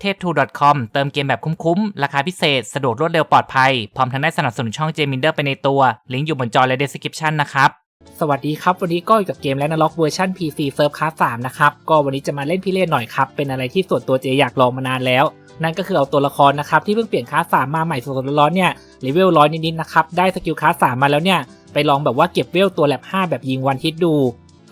เทพทู .com เติมเกมแบบคุ้มๆ ราคาพิเศษ สะดวกรวดเร็วปลอดภัย พร้อมทั้งได้สนับสนุนช่องเจมินเดอร์ไปในตัว ลิงก์อยู่บนจอและ description นะครับ สวัสดีครับ วันนี้ก็อยู่กับเกมและนล็อกเวอร์ชัน PC Serve Class 3 นะครับ ก็วันนี้จะมาเล่นพี่เล่นหน่อยครับ เป็นอะไรที่ส่วนตัวเจอยากลองมานานแล้ว นั่นก็คือเอาตัวละครนะครับที่เพิ่งเปลี่ยนคลาส3มาใหม่สดๆร้อนๆเนี่ยเลเวลร้อยนิดๆนะครับได้สกิลคลาส3มาแล้วเนี่ยไปลองแบบว่าเก็บเวลตัวแลบ5แบบยิงวันฮิตดู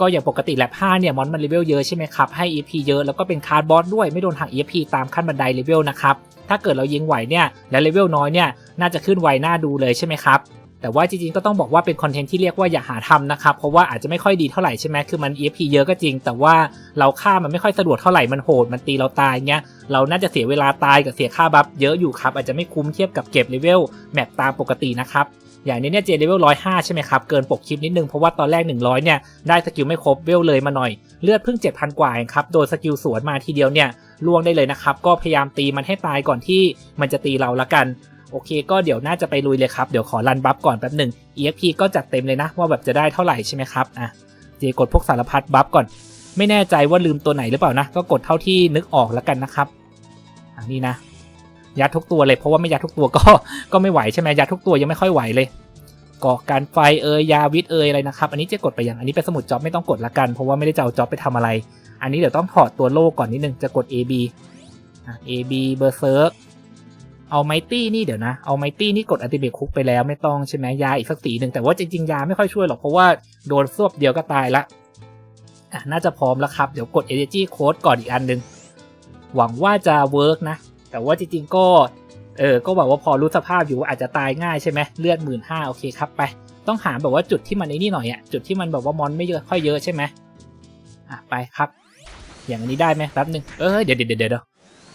ก็อย่างปกติแลบ5เนี่ยมอนมันเลเวลเยอะใช่ไหมครับให้ EP เยอะแล้วก็เป็นคาร์ดบอสด้วยไม่โดนหัก EP ตามขั้นบันไดเลเวลนะครับถ้าเกิดเรายิงไหวเนี่ยและเลเวลน้อยเนี่ยน่าจะขึ้นไวหน้าดูเลยใช่ไหมครับแต่ว่าจริงๆก็ต้องบอกว่าเป็นคอนเทนต์ที่เรียกว่าอย่าหาทำนะครับ เพราะว่าอาจจะไม่ค่อยดีเท่าไหร่ใช่ไหมคือมัน EFP เยอะก็จริง แต่ว่าเราฆ่ามันไม่ค่อยสะดวกเท่าไหร่มันโหดมันตีเราตายเงี้ยเราน่าจะเสียเวลาตายกับเสียค่าบัฟเยอะอยู่ครับ อาจจะไม่คุ้มเทียบกับเก็บเลเวลแมปตามปกตินะครับ อย่างนี้เนี่ยเจเลเวลร้อยห้าใช่ไหมครับ เกินปกคลิปนิดนึง เพราะว่าตอนแรก 100เนี่ยได้สกิลไม่ครบเวลเลยมาหน่อย เลือดเพิ่ง 7,000 กว่าเองครับ โดนสกิลสวนมาทีเดียวเนี่ยล่วงได้เลยนะครับ ก็พยายามตีมันให้ตายก่อนที่มันจะตีเราละกันโอเคก็เดี๋ยวน่าจะไปลุยเลยครับ เดี๋ยวขอรันบัฟก่อนแป๊บหนึ่ง EFP ก็จัดเต็มเลยนะ ว่าแบบจะได้เท่าไหร่ใช่ไหมครับอะเจกดพวกสารพัดบัฟก่อน ไม่แน่ใจว่าลืมตัวไหนหรือเปล่านะ ก็กดเท่าที่นึกออกแล้วกันนะครับอันนี้นะ ยัดทุกตัวเลยเพราะว่าไม่ยัดทุกตัวก็ก็ไม่ไหวใช่ไหมยัดทุกตัวยังไม่ค่อยไหวเลยก่อการไฟเอยยาวิทย์เอยอะไรนะครับอันนี้จะกดไปย่างอันนี้เป็นสมุดจ็อบไม่ต้องกดละกันเพราะว่าไม่ได้จะเอาจ็อบไปทำอะไร อันนี้เดี๋ยวต้องถอดตัวโล่ก่อนนิดนึงจะกด AB อะ AB เบอร์เซิร์กเอาไมตี้นี่เดี๋ยวนะ เอาไมตี้นี่กดอัติเบตคุกไปแล้วไม่ต้องใช่ไหมยาอีกสักสีหนึ่งแต่ว่าจริงๆยาไม่ค่อยช่วยหรอกเพราะว่าโดนซวบเดียวก็ตายละอะน่าจะพร้อมแล้วครับ เดี๋ยวกด energy code ก่อนอีกอันหนึ่งหวังว่าจะเวิร์กนะ แต่ว่าจริงๆก็เออก็บอกว่าพอรู้สภาพอยู่ว่าอาจจะตายง่ายใช่ไหมเลือดหมื่นห้าโอเคครับไป ต้องหาแบบว่าจุดที่มันไอ้นี่หน่อยอะจุดที่มันแบบว่ามอนไม่เยอะค่อยเยอะใช่ไหมอะไปครับ อย่างอันนี้ได้ไหมแป๊บหนึ่งเออเดี๋ยวเดี๋ยวเดี๋ยว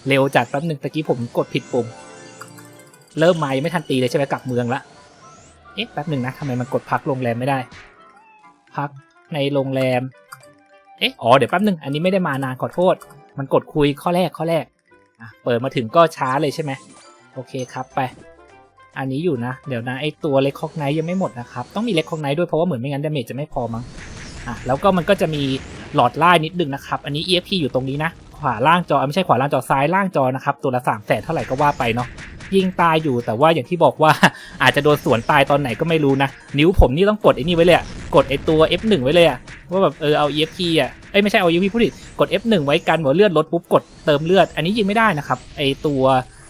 เร็วจัดแป๊บหนึ่งตะกี้ผมกดผิดปุ่มเริ่มมายังไม่ทันตีเลยใช่ไหมกลับเมืองละเอ๊ะแป๊บหนึ่งนะทำไมมันกดพักโรงแรมไม่ได้ พักในโรงแรม เอ๊ะอ๋อเดี๋ยวแป๊บหนึ่งอันนี้ไม่ได้มานานขอโทษ มันกดคุยข้อแรกข้อแรก อะเปิดมาถึงก็ช้าเลยใช่ไหมโอเคครับไป อันนี้อยู่นะ เดี๋ยวนะไอตัวเล็กคอกไนยังไม่หมดนะครับ ต้องมีเล็กคอกไนด้วยเพราะว่าเหมือนไม่งั้นดาเมจจะไม่พอมั้งอะแล้วก็มันก็จะมีหลอดล่านิดนึงนะครับ อันนี้ EFP อยู่ตรงนี้นะ ขวาล่างจอไม่ใช่ขวาล่างจอซ้ายล่างจอนะครับ ตัวละสามแสนเท่าไหร่ก็ว่าไปเนาะยิงตายอยู่แต่ว่าอย่างที่บอกว่าอาจจะโดนสวนตายตอนไหนก็ไม่รู้นะ นิ้วผมนี่ต้องกดไอ้นี่ไว้เลยกดไอ้ตัว F1 ไว้เลยอะ ว่าแบบเออเอา EFP อะเอ้ยไม่ใช่เอา EFP พูดผิดกด F1 ไว้กันหัวเลือดลดปุ๊บกดเติมเลือด อันนี้ยิงไม่ได้นะครับไอตัว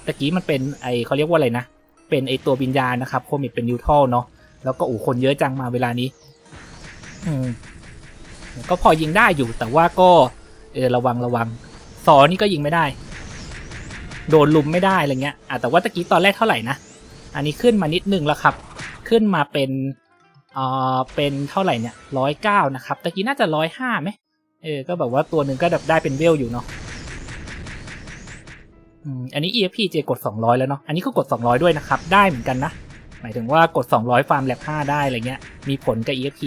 ตะกี้มันเป็นไอเขาเรียกว่าอะไรนะ เป็นไอตัววิญญาณนะครับโคมิดเป็นนิวทรัลเนาะแล้วก็โอ้คนเยอะจังมาเวลานี้ อืมก็พอยิงได้อยู่แต่ว่าก็เออระวังระวังซอนี่ก็ยิงไม่ได้ โดนลุมไม่ได้อะไรเงี้ยอะแต่ว่าตะกี้ตอนแรกเท่าไหร่นะอันนี้ขึ้นมานิดนึงแล้วครับ ขึ้นมาเป็น อ่อเป็นเท่าไหร่เนี่ยร้อยเก้านะครับตะกี้น่าจะร้อยห้าไหมเออก็แบบว่าตัวหนึ่งก็แบบได้เป็นเวลอยู่เนาะอืมอันนี้ EFP เจกด 200 แล้วเนาะอันนี้ก็กด 200 ด้วยนะครับ ได้เหมือนกันนะ หมายถึงว่ากด 200 ฟาร์มแลบ5ได้อะไรเงี้ย มีผลกับ EFP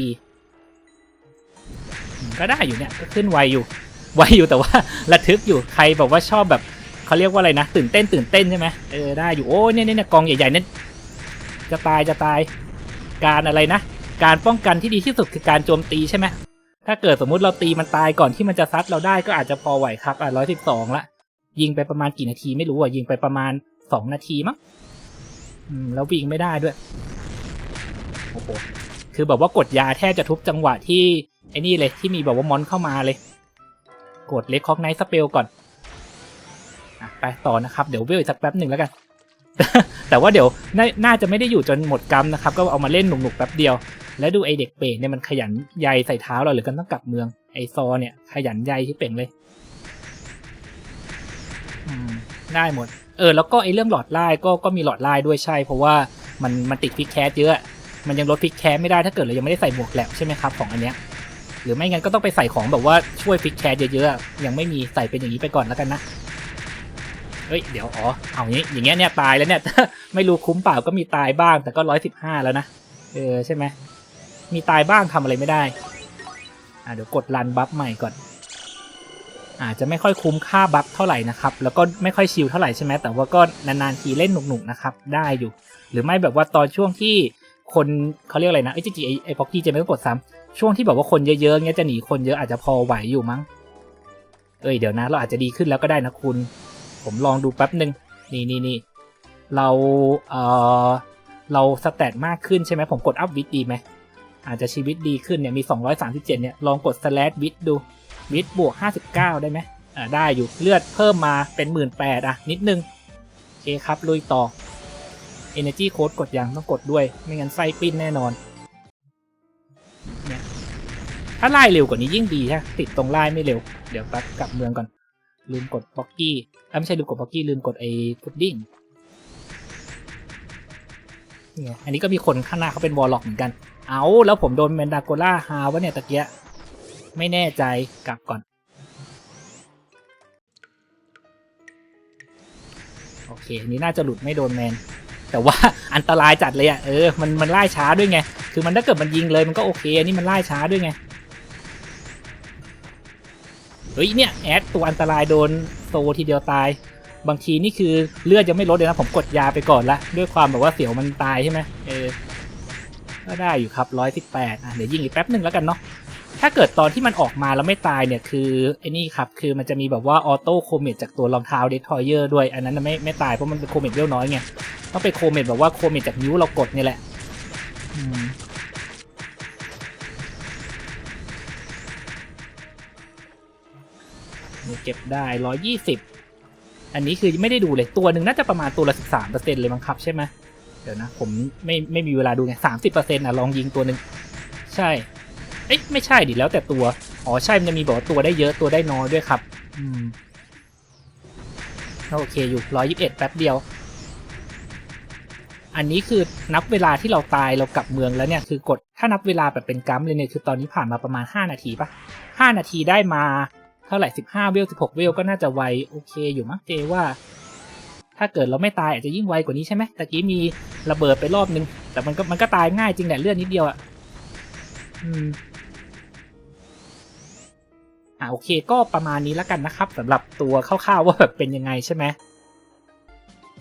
ก็ได้อยู่เนี่ย ก็ขึ้นไวอยู่ ไวอยู่แต่ว่าระทึกอยู่ใครแบบว่าชอบแบบเขาเรียกว่าอะไรนะ ตื่นเต้นตื่นเต้นใช่ไหมเออได้อยู่โอ้เนี่ยเนี่ยกองใหญ่ๆเนี่ยจะตายจะตายการอะไรนะ การป้องกันที่ดีที่สุดคือการโจมตีใช่ไหมถ้าเกิดสมมุติเราตีมันตายก่อนที่มันจะซัดเราได้ก็อาจจะพอไหวครับอะร้อยสิบสองละยิงไปประมาณกี่นาทีไม่รู้อะยิงไปประมาณสองนาทีมั้งอืมแล้ววิ่งไม่ได้ด้วยโอ้โหคือแบบว่ากดยาแทบจะทุบจังหวะที่ไอ้นี่เลยที่มีแบบว่ามอนเข้ามาเลย กดเล็กคอกไนท์สเปลก่อนอะไปต่อนะครับเดี๋ยวเวลอีกสักแป๊บหนึ่งแล้วกันแต่ว่าเดี๋ยวน,น่าจะไม่ได้อยู่จนหมดกรรมนะครับ ก็เอามาเล่นหนุกๆแป๊บเดียว แล้วดูไอเด็กเป๋เนี่ยมันขยันใยใส่เท้าเราหรือกันต้องกลับเมือง ไอซอเนี่ยขยันใยที่เป่งเลยอืมได้หมด เออ แล้วก็ไอเรื่องหลอดไล่ก็ก็มีหลอดไล่ด้วยใช่ เพราะว่ามันมันติดพิกแคสเยอะ มันยังลดพิกแคสไม่ได้ถ้าเกิดเรายังไม่ได้ใส่หมวกแหลบใช่ไหมครับของอันเนี้ยหรือไม่งั้นก็ต้องไปใส่ของแบบว่าช่วยฟิกแคสเยอะๆยังไม่มีใส่เป็นอย่างนี้ไปก่อนแล้วกันนะเฮ้ยเดี๋ยวอ๋อเอางี้อย่างเงี้ยเนี่ยตายแล้วเนี่ยไม่รู้คุ้มเปล่าก็มีตายบ้างแต่ก็ร้อยสิบห้าแล้วนะเออใช่ไหม มีตายบ้างทำอะไรไม่ได้ อ่าเดี๋ยวกดรันบัฟใหม่ก่อน อาจจะไม่ค่อยคุ้มค่าบัฟเท่าไหร่นะครับ แล้วก็ไม่ค่อยชิลเท่าไหร่ใช่ไหมแต่ว่าก็นานๆทีเล่นหนุกๆนะครับ ได้อยู่ หรือไม่แบบว่าตอนช่วงที่คนเขาเรียกอะไรนะไอ้จริงๆไอ้ไอ้พ็อกกี้จะไม่ต้องกดซ้ำช่วงที่แบบว่าคนเยอะๆเงี้ยจะหนีคนเยอะอาจจะพอไหวอยู่มั้ง เอ้ยเดี๋ยวนะ เราอาจจะดีขึ้นแล้วก็ได้นะคุณ ผมลองดูแป๊บหนึ่งนี่นี่นี่เราเออเราสแตทมากขึ้นใช่ไหมผมกดอัพวิดดีไหม อาจจะชีวิตดีขึ้นเนี่ยมี 237 เนี่ยลองกด slash วิดดูวิดบวก 59 ได้ไหมอ่าได้อยู่เลือดเพิ่มมาเป็นหมื่นแปดอะนิดนึงโอเคครับลุยต่อ Energy Code กดยังต้องกดด้วย ไม่งั้นไฟปิ้นแน่นอนเนี่ยถ้าไล่เร็วกว่านี้ยิ่งดีฮะติดตรงไล่ไม่เร็ว เดี๋ยวแป๊บกลับเมืองก่อน ลืมกดบ็อกกี้เอ้ยไม่ใช่ลืมกดบ็อกกี้ลืมกดไอ้พุดดิ้งเนี่ยอันนี้ก็มีคนข้างหน้าเขาเป็นวอลล็อกเหมือนกัน เอาแล้วผมโดนแมนดาโกล่าฮาวะเนี่ยตะเกียะไม่แน่ใจกลับก่อน โอเคนี้น่าจะหลุดไม่โดนแมน แต่ว่าอันตรายจัดเลยอะเออมันมันไล่ช้าด้วยไง คือมันถ้าเกิดมันยิงเลยมันก็โอเคอันนี้มันไล่ช้าด้วยไงเฮ้ยเนี่ยแอดตัวอันตรายโดนโซทีเดียวตาย บางทีนี่คือเลือดยังไม่ลดเลยนะผมกดยาไปก่อนละด้วยความแบบว่าเสียวมันตายใช่ไหมเอ ก็ได้อยู่ครับร้อยสิบแปดอะเดี๋ยวยิงอีกแป๊บหนึ่งแล้วกันเนาะถ้าเกิดตอนที่มันออกมาแล้วไม่ตายเนี่ยคือไอ้นี่ครับคือมันจะมีแบบว่าออโต้โคเมตจากตัวรองเท้าเดททอยเยอร์ด้วยอันนั้นไม่ไม่ตายเพราะมันเป็นโคเมตเวลน้อยไงต้องไปโคเมตแบบว่าโคเมตจากนิ้วเรากดนี่แหละเก็บได้ร้อยยี่สิบอันนี้คือไม่ได้ดูเลยตัวหนึ่งน่าจะประมาณตัวละสิบสามเปอร์เซ็นต์เลยมั้งครับใช่ไหม เดี๋ยวนะ ผมไม่ไม่มีเวลาดูไงสามสิบเปอร์เซ็นต์อะลองยิงตัวหนึ่งใช่ เอ๊ะไม่ใช่ดิแล้วแต่ตัว อ๋อใช่มันจะมีบอกว่ตัวได้เยอะตัวได้น้อยด้วยครับ อืมโอเคอยู่ร้อยยิบเอ็ดแป๊บเดียว อันนี้คือนับเวลาที่เราตายเรากลับเมืองแล้วเนี่ยคือกดถ้านับเวลาแบบเป็นกัมเลยเนี่ยคือตอนนี้ผ่านมาประมาณ5นาทีปะ5นาทีได้มาเท่าไหร่15เวล16เวลก็น่าจะไวโอเคอยู่มั้งเจว่า ถ้าเกิดเราไม่ตายอาจจะยิ่งไวกว่านี้ใช่ไหมตะกี้มี ระเบิดไปรอบนึง แต่มันก็มันก็ตายง่ายจริงแหละเลือดนิดเดียวอะอืมอ่าโอเคก็ประมาณนี้แล้วกันนะครับสำหรับตัวคร่าวๆว่าแบบเป็นยังไงใช่ไหม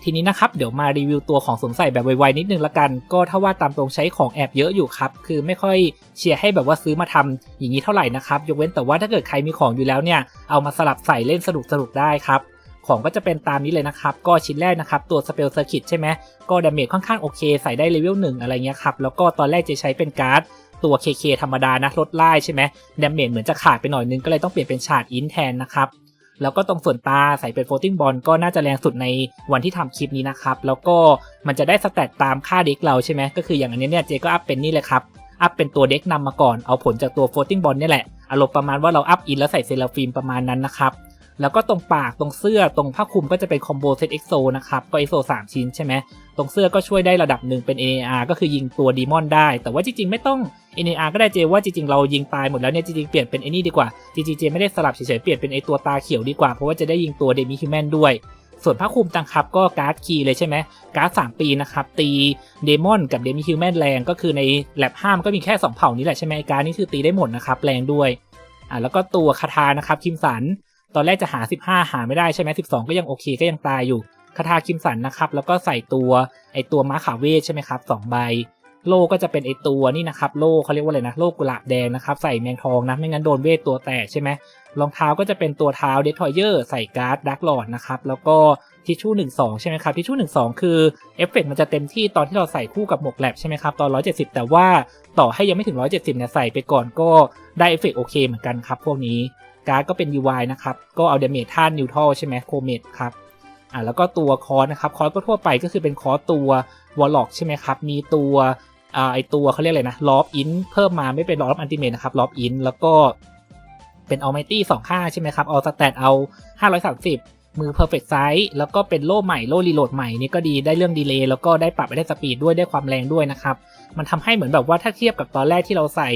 ทีนี้นะครับเดี๋ยวมารีวิวตัวของสวมใส่แบบไวๆนิดนึงละกัน ก็ถ้าว่าตามตรงใช้ของแอบเยอะอยู่ครับ คือไม่ค่อยเชียร์ให้แบบว่าซื้อมาทำอย่างนี้เท่าไหร่นะครับ ยกเว้นแต่ว่าถ้าเกิดใครมีของอยู่แล้วเนี่ยเอามาสลับใส่เล่นสนุกๆได้ครับ ของก็จะเป็นตามนี้เลยนะครับ ก็ชิ้นแรกนะครับ ตัวสเปลเซอร์คิตใช่ไหมก็ดาเมจค่อนข้างโอเค ใส่ได้เลเวลหนึ่งอะไรเงี้ยครับแล้วก็ตอนแรกจะใช้เป็นการ์ดตัว KK ธรรมดานะลดไล่ใช่ไหมดาเมจเหมือนจะขาดไปหน่อยนึงก็เลยต้องเปลี่ยนเป็นฉาดอินแทนนะครับแล้วก็ตรงส่วนตาใส่เป็น floating ball ก็น่าจะแรงสุดในวันที่ทำคลิปนี้นะครับ แล้วก็มันจะได้สแตตตามค่าเด็กเราใช่ไหมก็คืออย่างอันนี้เนี่ยเจก็อัพเป็นนี่เลยครับ อัพเป็นตัวเด็กนำมาก่อนเอาผลจากตัว floating ball นี่แหละอารมณ์ประมาณว่าเราอัพอินแล้วใส่เซราฟิมประมาณนั้นนะครับ แล้วก็ตรงปากตรงเสื้อตรงผ้าคลุมก็จะเป็นคอมโบเซตเอ็กโซนะครับ ก็เอ็กโซสามชิ้นใช่ไหมตรงเสื้อก็ช่วยได้ระดับหนึ่งเป็น NAR ก็คือยิงตัวดีมอนได้ แต่ว่าจริงๆ ไม่ต้อง NAR ก็ได้เจว่าจริงๆ เรายิงตายหมดแล้วเนี่ยจริงๆ เปลี่ยนเป็นไอ้นี่ดีกว่าจริงๆเจไม่ได้สลับเฉยๆเปลี่ยนเป็นไอตัวตาเขียวดีกว่าเพราะว่าจะได้ยิงตัวเดมิฮิวแมนด้วยส่วนผ้าคลุมตังครับก็การ์ดคีย์เลยใช่ไหมการ์ดสามปีนะครับตีเดมอนกับเดมิฮิวแมนแรงก็คือในแลบห้ามก็มีแค่ 2 เผ่านี้แหละใช่ไหมการ์ดนี่คือตีได้หมดนะครับแรงด้วยอ่าแล้วก็ตัวคาทานะครับคิมสัน ตอนแรกจะหา 15 หาไม่ได้ใช่ไหม12 ก็ยังโอเคก็ยังตายอยู่คาทาคิมสันนะครับ แล้วก็ใส่ตัวไอตัวม้าขาเวทใช่ไหมครับ2ใบ โล่ก็จะเป็นไอตัวนี่นะครับ โล่เขาเรียกว่าอะไรนะ โล่กุหลาบแดงนะครับ ใส่แมงทองนะ ไม่งั้นโดนเวทตัวแตกใช่ไหมรองเท้าก็จะเป็นตัวเท้าเดททอยเยอร์ใส่การ์ดดักหลอดนะครับ แล้วก็ทิชชู่หนึ่งสองใช่ไหมครับ ทิชชู่หนึ่งสองคือเอฟเฟกต์มันจะเต็มที่ตอนที่เราใส่คู่กับหมวกแลบใช่ไหมครับ ตอน170แต่ว่าต่อให้ยังไม่ถึง170เนี่ยใส่ไปก่อนก็ได้เอฟเฟกโอเคเหมือนกันครับพวกนี้ การ์ดก็เป็น UI นะครับ ก็เอาเดเมจท่านนิวทัลใช่ไหมโคเมดครับอ่าแล้วก็ตัวคอร์สนะครับคอร์สก็ทั่วไปก็คือเป็นคอร์สตัววอลล็อกใช่ไหมครับ มีตัวอ่าไอตัวเขาเรียกอะไรนะลอฟอินเพิ่มมาไม่เป็นลอฟอันติเมทนะครับลอฟอินแล้วก็เป็นออลไมตี้สองค่าใช่ไหมครับเอาสแตทเอา 530 มือ perfect size แล้วก็เป็นโล่ใหม่โล่รีโหลดใหม่นี่ก็ดีได้เรื่องดีเลย์แล้วก็ได้ปรับไปได้สปีดด้วยได้ความแรงด้วยนะครับมันทำให้เหมือนแบบว่าถ้าเทียบกับตอนแรกที่เราใส่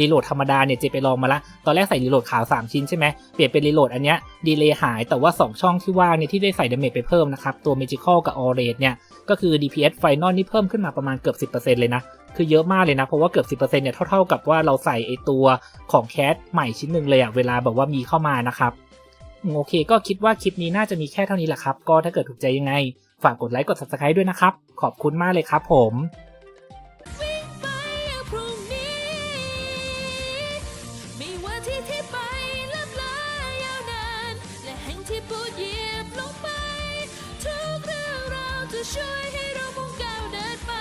รีโหลดธรรมดาเนี่ยเจไปลองมาละ ตอนแรกใส่รีโหลดขาว 3 ชิ้นใช่ไหมเปลี่ยนเป็นรีโหลดอันเนี้ยดีเลย์หายแต่ว่า 2 ช่องที่ว่างเนี่ยที่ได้ใส่ดาเมจไปเพิ่มนะครับ ตัว Magical กับ a u r a t เนี่ย ก็คือ DPS Final นี่เพิ่มขึ้นมาประมาณเกือบ 10%เลยนะ คือเยอะมากเลยนะ เพราะว่าเกือบ 10%เนี่ยเท่าๆกับว่าเราใส่ไอตัวของแคสใหม่ชิ้นหนึ่งเลยอะเวลาแบบว่ามีเข้ามานะครับ โอเค ก็คิดว่าคลิปนี้น่าจะมีแค่เท่านี้แหละครับ ก็ถ้าเกิดถูกใจยังไง ฝากกดไลค์กด subscribe ด้วยนะครับ ขอบคุณมากเลยครับผมช่วยให้เรามุ่งก้าวเดินไป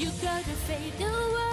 You gotta fade away